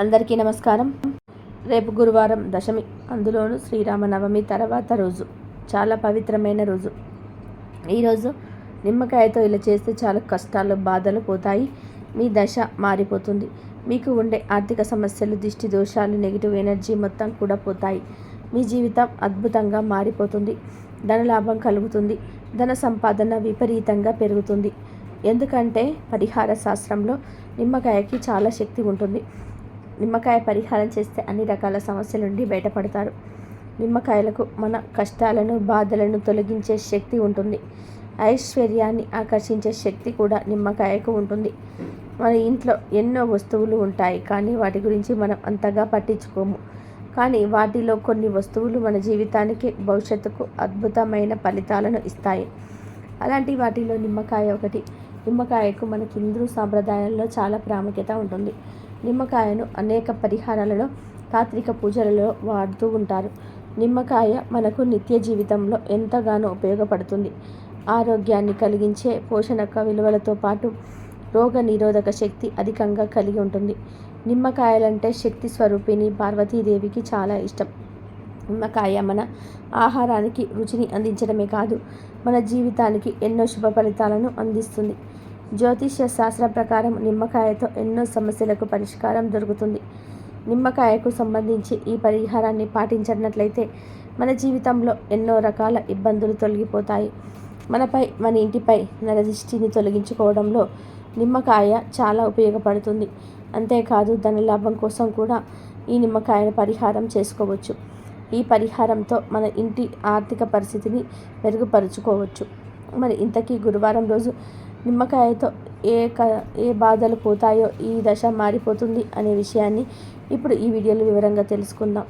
అందరికీ నమస్కారం. రేపు గురువారం దశమి. అందులోనూ శ్రీరామనవమి తర్వాత రోజు. చాలా పవిత్రమైన రోజు. ఈరోజు నిమ్మకాయతో ఇలా చేస్తే చాలా కష్టాలు బాధలు పోతాయి. మీ దశ మారిపోతుంది. మీకు ఉండే ఆర్థిక సమస్యలు దిష్టి దోషాలు నెగిటివ్ ఎనర్జీ మొత్తం కూడా పోతాయి. మీ జీవితం అద్భుతంగా మారిపోతుంది. ధనలాభం కలుగుతుంది. ధన సంపాదన విపరీతంగా పెరుగుతుంది. ఎందుకంటే పరిహార శాస్త్రంలో నిమ్మకాయకి చాలా శక్తి ఉంటుంది. నిమ్మకాయ పరిహారం చేస్తే అన్ని రకాల సమస్యల నుండి బయటపడతారు. నిమ్మకాయలకు మన కష్టాలను బాధలను తొలగించే శక్తి ఉంటుంది. ఐశ్వర్యాన్ని ఆకర్షించే శక్తి కూడా నిమ్మకాయకు ఉంటుంది. మన ఇంట్లో ఎన్నో వస్తువులు ఉంటాయి కానీ వాటి గురించి మనం అంతగా పట్టించుకోము. కానీ వాటిలో కొన్ని వస్తువులు మన జీవితానికి భవిష్యత్తుకు అద్భుతమైన ఫలితాలను ఇస్తాయి. అలాంటి వాటిలో నిమ్మకాయ ఒకటి. నిమ్మకాయకు మనకి హిందూ సాంప్రదాయాల్లో చాలా ప్రాముఖ్యత ఉంటుంది. నిమ్మకాయను అనేక పరిహారాలలో తాత్విక పూజలలో వాడుతూ ఉంటారు. నిమ్మకాయ మనకు నిత్య జీవితంలో ఎంతగానో ఉపయోగపడుతుంది. ఆరోగ్యాన్ని కలిగించే పోషణక విలువలతో పాటు రోగ నిరోధక శక్తి అధికంగా కలిగి ఉంటుంది. నిమ్మకాయలంటే శక్తి స్వరూపిణి పార్వతీదేవికి చాలా ఇష్టం. నిమ్మకాయ మన ఆహారానికి రుచిని అందించడమే కాదు మన జీవితానికి ఎన్నో శుభ ఫలితాలను అందిస్తుంది. జ్యోతిష్య శాస్త్రం ప్రకారం నిమ్మకాయతో ఎన్నో సమస్యలకు పరిష్కారం దొరుకుతుంది. నిమ్మకాయకు సంబంధించి ఈ పరిహారాన్ని పాటించినట్లయితే మన జీవితంలో ఎన్నో రకాల ఇబ్బందులు తొలగిపోతాయి. మనపై మన ఇంటిపై నరదృష్టిని తొలగించుకోవడంలో నిమ్మకాయ చాలా ఉపయోగపడుతుంది. అంతేకాదు ధనలాభం కోసం కూడా ఈ నిమ్మకాయను పరిహారం చేసుకోవచ్చు. ఈ పరిహారంతో మన ఇంటి ఆర్థిక పరిస్థితిని మెరుగుపరుచుకోవచ్చు. మరి ఇంతకీ గురువారం రోజు నిమ్మకాయతో ఏ క ఏ బాధలు పోతాయో ఈ దశ మారిపోతుంది అనే విషయాన్ని ఇప్పుడు ఈ వీడియోలో వివరంగా తెలుసుకుందాం.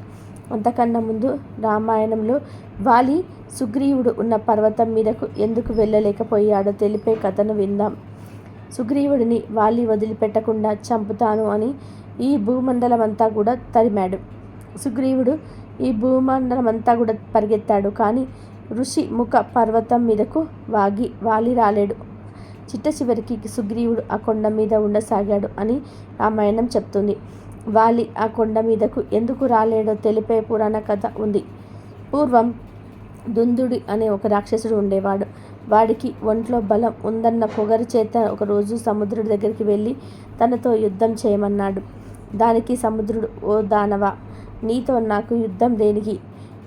అంతకన్నా ముందు రామాయణంలో వాలి సుగ్రీవుడు ఉన్న పర్వతం మీదకు ఎందుకు వెళ్ళలేకపోయాడో తెలిపే కథను విందాం. సుగ్రీవుడిని వాలి వదిలిపెట్టకుండా చంపుతాను అని ఈ భూమండలం అంతా కూడా తరిమాడు. సుగ్రీవుడు ఈ భూమండలం అంతా కూడా పరిగెత్తాడు కానీ ఋషి ముఖ పర్వతం మీదకు వాగి వాలి రాలేడు. చిట్ట చివరికి సుగ్రీవుడు ఆ కొండ మీద ఉండసాగాడు అని రామాయణం చెప్తుంది. వాలి ఆ కొండ మీదకు ఎందుకు రాలేడో తెలిపే పురాణ కథ ఉంది. పూర్వం దుందుడి అనే ఒక రాక్షసుడు ఉండేవాడు. వాడికి ఒంట్లో బలం ఉందన్న పొగరు చేత ఒకరోజు సముద్రుడి దగ్గరికి వెళ్ళి తనతో యుద్ధం చేయమన్నాడు. దానికి సముద్రుడు ఓ దానవ నీతో నాకు యుద్ధం దేనికి?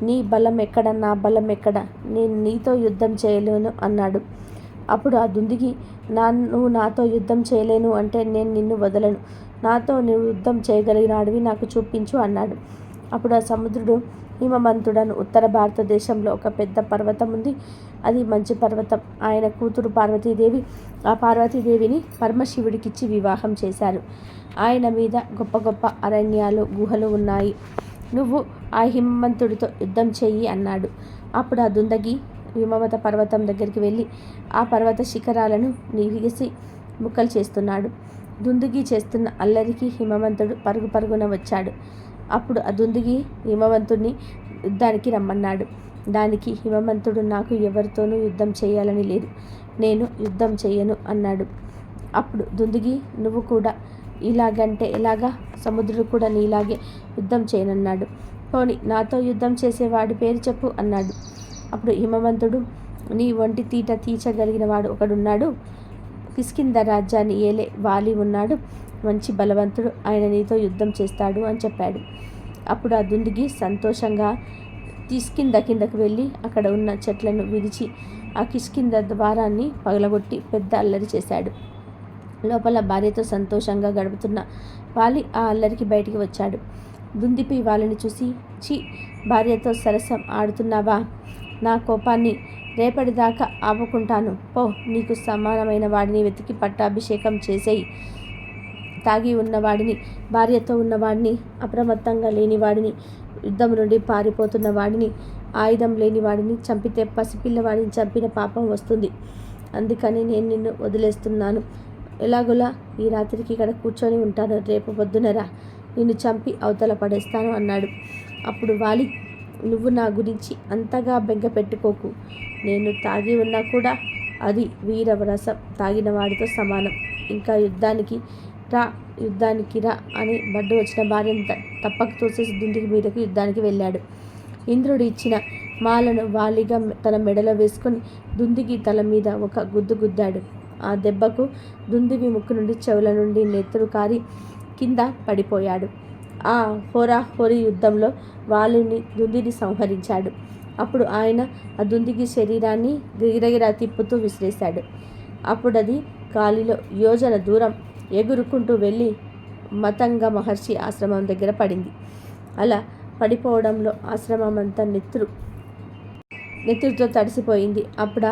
నీ బలం ఎక్కడ నా బలం ఎక్కడ? నేను నీతో యుద్ధం చేయలేను అన్నాడు. అప్పుడు ఆ దుందిగి నా నువ్వు నాతో యుద్ధం చేయలేను అంటే నేను నిన్ను వదలను. నాతో నువ్వు యుద్ధం చేయగలిగిన అడవి నాకు చూపించు అన్నాడు. అప్పుడు ఆ సముద్రుడు హిమమంతుడను ఉత్తర భారతదేశంలో ఒక పెద్ద పర్వతం ఉంది. అది మంచి పర్వతం. ఆయన కూతురు పార్వతీదేవి ఆ పార్వతీదేవిని పరమశివుడికిచ్చి వివాహం చేశారు. ఆయన మీద గొప్ప గొప్ప అరణ్యాలు గుహలు ఉన్నాయి. నువ్వు ఆ హిమవంతుడితో యుద్ధం చెయ్యి అన్నాడు. అప్పుడు ఆ దుందగి హిమవత పర్వతం దగ్గరికి వెళ్ళి ఆ పర్వత శిఖరాలను నీవిగసి ముక్కలు చేస్తున్నాడు. దుందుగి చేస్తున్న అల్లరికి హిమవంతుడు పరుగు పరుగున వచ్చాడు. అప్పుడు ఆ దుందుగి హిమవంతుడిని యుద్ధానికి రమ్మన్నాడు. దానికి హిమవంతుడు నాకు ఎవరితోనూ యుద్ధం చేయాలని లేదు. నేను యుద్ధం చేయను అన్నాడు. అప్పుడు దుందుగి నువ్వు కూడా ఇలాగంటే ఎలాగా? సముద్రుడు కూడా నీలాగే యుద్ధం చేయనన్నాడు. పోని నాతో యుద్ధం చేసేవాడి పేరు చెప్పు అన్నాడు. అప్పుడు హిమవంతుడు నీ ఒంటి తీట తీర్చగలిగిన వాడు ఒకడున్నాడు. కిష్కింద రాజ్యాన్ని ఏలే వాలి ఉన్నాడు. మంచి బలవంతుడు ఆయన నీతో యుద్ధం చేస్తాడు అని చెప్పాడు. అప్పుడు ఆ దుండిగి సంతోషంగా కిష్కింద కిందకు వెళ్ళి అక్కడ ఉన్న చెట్లను విరిచి ఆ కిష్కింద ద్వారాన్ని పగలగొట్టి పెద్ద అల్లరి చేశాడు. లోపల భార్యతో సంతోషంగా గడుపుతున్న వాలి ఆ అల్లరికి బయటికి వచ్చాడు. దుందిపి వాళ్ళని చూసి చి భార్యతో సరసం ఆడుతున్నావా? నా కోపాన్ని రేపటిదాకా ఆపుకుంటాను. పో నీకు సమానమైన వాడిని వెతికి పట్టాభిషేకం చేసేయి. తాగి ఉన్నవాడిని భార్యతో ఉన్నవాడిని అప్రమత్తంగా లేనివాడిని యుద్ధం నుండి పారిపోతున్న వాడిని ఆయుధం లేని వాడిని చంపితే పసిపిల్లవాడిని చంపిన పాపం వస్తుంది. అందుకని నేను నిన్ను వదిలేస్తున్నాను. ఎలాగోలా ఈ రాత్రికి ఇక్కడ కూర్చొని ఉంటాను. రేపు పొద్దునరా నిన్ను చంపి అవతల పడేస్తాను అన్నాడు. అప్పుడు వాలి నువ్వు నా గురించి అంతగా బెంగ పెట్టుకోకు. నేను తాగి ఉన్నా కూడా అది వీరవరసం. తాగిన వాడితో సమానం. ఇంకా యుద్ధానికి రా యుద్ధానికి రా అని బడ్డు వచ్చిన భార్యను తప్పక తోసేసి దుండికి మీదకు యుద్ధానికి వెళ్ళాడు. ఇంద్రుడు ఇచ్చిన మాలను వాలిగా తన మెడలో వేసుకొని దుందికి తల మీద ఒక గుద్దు గుద్దాడు. ఆ దెబ్బకు దుందివి ముక్కు నుండి చెవుల నుండి నెత్తురు కారి కింద పడిపోయాడు. ఆ హోరాహోరీ యుద్ధంలో వాలిని దుందిని సంహరించాడు. అప్పుడు ఆయన ఆ దుందికి శరీరాన్ని గిరగిరా తిప్పుతూ విసిరేశాడు. అప్పుడు అది గాలిలో యోజన దూరం ఎగురుకుంటూ వెళ్ళి మతంగ మహర్షి ఆశ్రమం దగ్గర పడింది. అలా పడిపోవడంలో ఆశ్రమం అంతా నెత్తురు నెత్తురుతో తడిసిపోయింది. అప్పుడ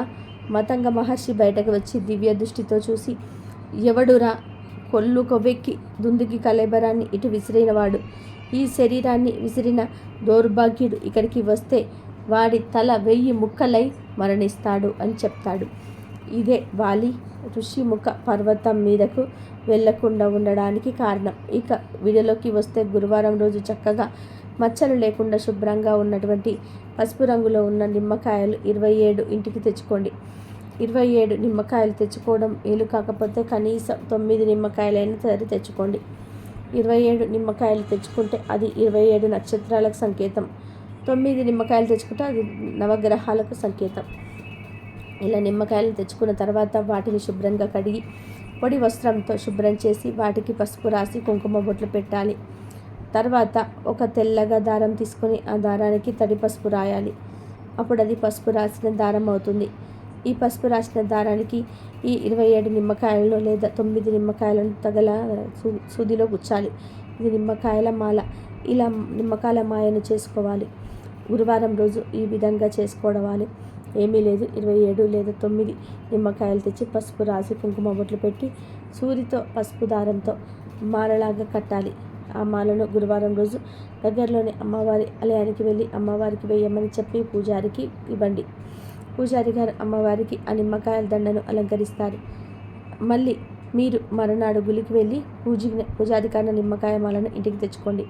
మతంగ మహర్షి బయటకు వచ్చి దివ్య దృష్టితో చూసి ఎవడురా కొల్లు కొవ్వెక్కి దుందుకి కలేబరాన్ని ఇటు విసిరినవాడు. ఈ శరీరాన్ని విసిరిన దౌర్భాగ్యుడు ఇక్కడికి వస్తే వాడి తల వెయ్యి ముక్కలై మరణిస్తాడు అని చెప్తాడు. ఇదే వాలి ఋషిముఖ పర్వతం మీదకు వెళ్ళకుండా ఉండడానికి కారణం. ఇక వీడియోలోకి వస్తే గురువారం రోజు చక్కగా మచ్చలు లేకుండా శుభ్రంగా ఉన్నటువంటి పసుపు రంగులో ఉన్న నిమ్మకాయలు ఇరవై ఏడు ఇంటికి తెచ్చుకోండి. ఇరవై ఏడు నిమ్మకాయలు తెచ్చుకోవడం వీలు కాకపోతే కనీసం తొమ్మిది నిమ్మకాయలైనా సరే తెచ్చుకోండి. ఇరవై ఏడు నిమ్మకాయలు తెచ్చుకుంటే అది ఇరవై ఏడు నక్షత్రాలకు సంకేతం. తొమ్మిది నిమ్మకాయలు తెచ్చుకుంటే అది నవగ్రహాలకు సంకేతం. ఇలా నిమ్మకాయలు తెచ్చుకున్న తర్వాత వాటిని శుభ్రంగా కడిగి పొడి వస్త్రంతో శుభ్రం చేసి వాటికి పసుపు రాసి కుంకుమ బొట్లు పెట్టాలి. తర్వాత ఒక తెల్లగా దారం తీసుకొని ఆ దారానికి తడి పసుపు రాయాలి. అప్పుడు అది పసుపు రాసిన దారం అవుతుంది. ఈ పసుపు రాసిన దారానికి ఈ ఇరవై ఏడు నిమ్మకాయలను లేదా తొమ్మిది నిమ్మకాయలను తగల సు- సూదిలో గుచ్చాలి. ఇది నిమ్మకాయల మాల. ఇలా నిమ్మకాయల మాయను చేసుకోవాలి. గురువారం రోజు ఈ విధంగా చేసుకోవాలి ఏమీ లేదు. ఇరవై ఏడు లేదా తొమ్మిది నిమ్మకాయలు తెచ్చి పసుపు రాసి కుంకుమ బొట్లు పెట్టి సూదితో పసుపు దారంతో మాలలాగా కట్టాలి. ఆ మాలను గురువారం రోజు దగ్గరలోని అమ్మవారి ఆలయానికి వెళ్ళి అమ్మవారికి వేయమని చెప్పి పూజారికి ఇవ్వండి. పూజారి గారు అమ్మవారికి ఆ నిమ్మకాయల దండను అలంకరిస్తారు. మళ్ళీ మీరు మరునాడు గులికి వెళ్ళి పూజ పూజాధికారిన నిమ్మకాయ మాలను ఇంటికి తెచ్చుకోండి.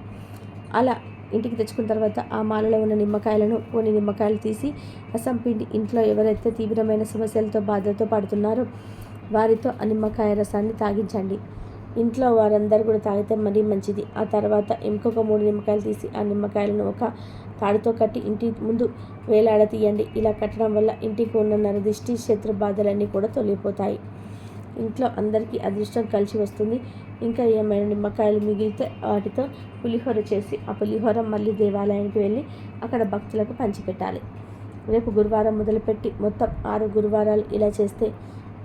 అలా ఇంటికి తెచ్చుకున్న తర్వాత ఆ మాలలో ఉన్న నిమ్మకాయలను కొన్ని నిమ్మకాయలు తీసి రసం పిండి ఇంట్లో ఎవరైతే తీవ్రమైన సమస్యలతో బాధతో పడుతున్నారో వారితో ఆ నిమ్మకాయ రసాన్ని తాగించండి. ఇంట్లో వారందరూ కూడా తాగితే మరీ మంచిది. ఆ తర్వాత ఇంకొక మూడు నిమ్మకాయలు తీసి ఆ నిమ్మకాయలను ఒక తాడుతో కట్టి ఇంటి ముందు వేలాడ తీయండి. ఇలా కట్టడం వల్ల ఇంటికి ఉన్న నరదిష్టి శత్రు బాధలన్నీ కూడా తొలగిపోతాయి. ఇంట్లో అందరికీ అదృష్టం కలిసి వస్తుంది. ఇంకా ఏమైనా నిమ్మకాయలు మిగిలితే వాటితో పులిహోర చేసి ఆ పులిహోర మళ్ళీ దేవాలయానికి వెళ్ళి అక్కడ భక్తులకు పంచిపెట్టాలి. రేపు గురువారం మొదలుపెట్టి మొత్తం ఆరు గురువారాలు ఇలా చేస్తే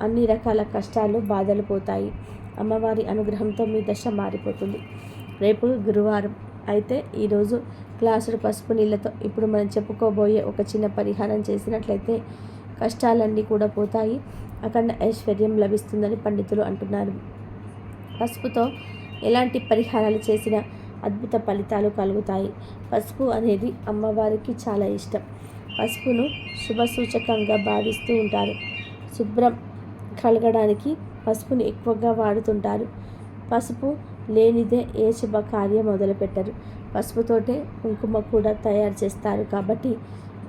అన్ని రకాల కష్టాలు బాధలు పోతాయి. అమ్మవారి అనుగ్రహంతో మీ దశ మారిపోతుంది. రేపు గురువారం అయితే ఈరోజు గ్లాసుడు పసుపు నీళ్ళతో ఇప్పుడు మనం చెప్పుకోబోయే ఒక చిన్న పరిహారం చేసినట్లయితే కష్టాలన్నీ కూడా పోతాయి. అఖండ ఐశ్వర్యం లభిస్తుందని పండితులు అంటున్నారు. పసుపుతో ఎలాంటి పరిహారాలు చేసినా అద్భుత ఫలితాలు కలుగుతాయి. పసుపు అనేది అమ్మవారికి చాలా ఇష్టం. పసుపును శుభ సూచకంగా భావిస్తూ ఉంటారు. శుభ్రం కలగడానికి పసుపుని ఎక్కువగా వాడుతుంటారు. పసుపు లేనిదే ఏ శుభకార్యం మొదలుపెట్టరు. పసుపుతోటే కుంకుమ కూడా తయారు చేస్తారు కాబట్టి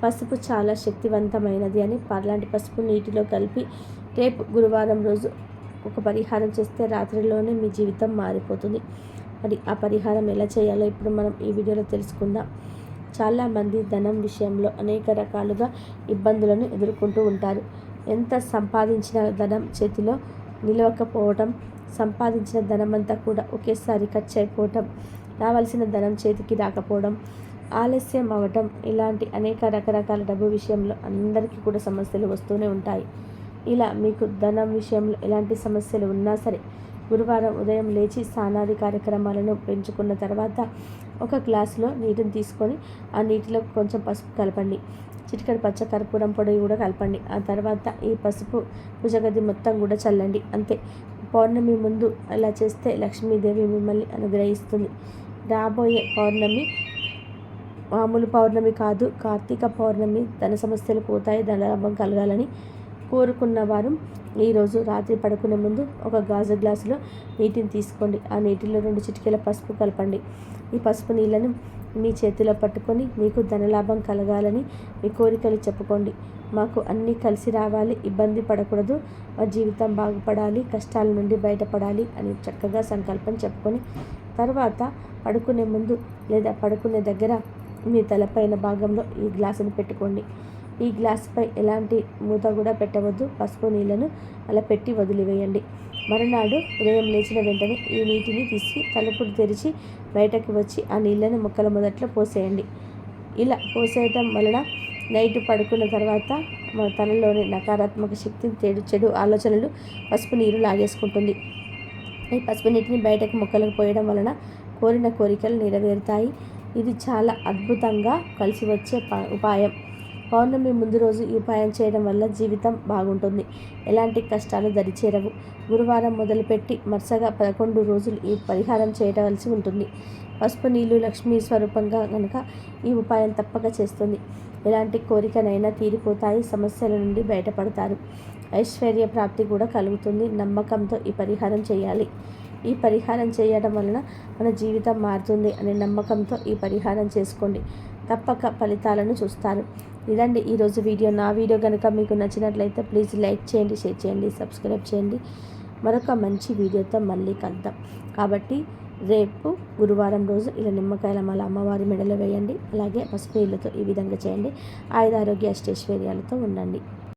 పసుపు చాలా శక్తివంతమైనది అని పర్లాంటి పసుపు నీటిలో కలిపి రేపు గురువారం రోజు ఒక పరిహారం చేస్తే రాత్రిలోనే మీ జీవితం మారిపోతుంది. మరి ఆ పరిహారం ఎలా చేయాలో ఇప్పుడు మనం ఈ వీడియోలో తెలుసుకుందాం. చాలామంది ధనం విషయంలో అనేక రకాలుగా ఇబ్బందులను ఎదుర్కొంటూ ఉంటారు. ఎంత సంపాదించిన ధనం చేతిలో నిలవకపోవటం సంపాదించిన ధనమంతా కూడా ఒకేసారి ఖర్చు అయిపోవటం రావాల్సిన ధనం చేతికి రాకపోవడం ఆలస్యం అవ్వటం ఇలాంటి అనేక రకరకాల డబ్బు విషయంలో అందరికీ కూడా సమస్యలు వస్తూనే ఉంటాయి. ఇలా మీకు ధనం విషయంలో ఎలాంటి సమస్యలు ఉన్నా సరే గురువారం ఉదయం లేచి స్నానాది కార్యక్రమాలను పెంచుకున్న తర్వాత ఒక గ్లాసులో నీటిని తీసుకొని ఆ నీటిలో కొంచెం పసుపు కలపండి. చిటికడ పచ్చ కర్పూరం పొడి కూడా కలపండి. ఆ తర్వాత ఈ పసుపు పూజగది మొత్తం కూడా చల్లండి. అంతే. పౌర్ణమి ముందు అలా చేస్తే లక్ష్మీదేవి మిమ్మల్ని అనుగ్రహిస్తుంది. రాబోయే పౌర్ణమి మామూలు పౌర్ణమి కాదు. కార్తీక పౌర్ణమి ధన సమస్యలు పోతాయి. ధనలాభం కలగాలని కోరుకున్న వారు ఈరోజు రాత్రి పడుకునే ముందు ఒక గాజు గ్లాసులో నీటిని తీసుకోండి. ఆ నీటిలో రెండు చిటికల పసుపు కలపండి. ఈ పసుపు నీళ్ళను మీ చేతిలో పట్టుకొని మీకు ధనలాభం కలగాలని మీ కోరికలు చెప్పుకోండి. మాకు అన్నీ కలిసి రావాలి. ఇబ్బంది పడకూడదు. మా జీవితం బాగుపడాలి. కష్టాల నుండి బయటపడాలి అని చక్కగా సంకల్పం చెప్పుకొని తర్వాత పడుకునే ముందు లేదా పడుకునే దగ్గర మీ తలపైన భాగంలో ఈ గ్లాసును పెట్టుకోండి. ఈ గ్లాస్పై ఎలాంటి మూత కూడా పెట్టవద్దు. పసుపు నీళ్ళను అలా పెట్టి వదిలివేయండి. మరునాడు ఉదయం లేచిన వెంటనే ఈ నీటిని తీసి తలుపులు తెరిచి బయటకు వచ్చి ఆ నీళ్ళను మొక్కల మొదట్లో పోసేయండి. ఇలా పోసేయటం వలన నైట్ పడుకున్న తర్వాత మన తనలోని నకారాత్మక శక్తిని చెడు చెడు ఆలోచనలు పసుపు నీరు లాగేసుకుంటుంది. ఈ పసుపు నీటిని బయటకు మొక్కలకు పోయడం వలన కోరిన కోరికలు నెరవేరుతాయి. ఇది చాలా అద్భుతంగా కలిసి వచ్చే ఉపాయం. పౌర్ణమి ముందు రోజు ఈ ఉపాయం చేయడం వల్ల జీవితం బాగుంటుంది. ఎలాంటి కష్టాలు దరిచేరవు. గురువారం మొదలుపెట్టి మరుసగా పదకొండు రోజులు ఈ పరిహారం చేయవలసి ఉంటుంది. పసుపు నీళ్ళు లక్ష్మీ స్వరూపంగా కనుక ఈ ఉపాయం తప్పక చేస్తుంది. ఎలాంటి కోరికనైనా తీరిపోతాయి సమస్యల నుండి బయటపడతారు. ఐశ్వర్య ప్రాప్తి కూడా కలుగుతుంది. నమ్మకంతో ఈ పరిహారం చేయాలి. ఈ పరిహారం చేయడం వలన మన జీవితం మారుతుంది అనే నమ్మకంతో ఈ పరిహారం చేసుకోండి. తప్పక ఫలితాలను చూస్తారు. ఇదండి ఈరోజు వీడియో. నా వీడియో కనుక మీకు నచ్చినట్లయితే ప్లీజ్ లైక్ చేయండి షేర్ చేయండి సబ్స్క్రైబ్ చేయండి. మరొక మంచి వీడియోతో మళ్ళీ కలుద్దాం. కాబట్టి రేపు గురువారం రోజు ఇలా నిమ్మకాయల మళ్ళీ అమ్మవారి మెడలో వేయండి. అలాగే పసుపు ఈ విధంగా చేయండి. ఆయుధ ఆరోగ్య అష్టైశ్వర్యాలతో ఉండండి.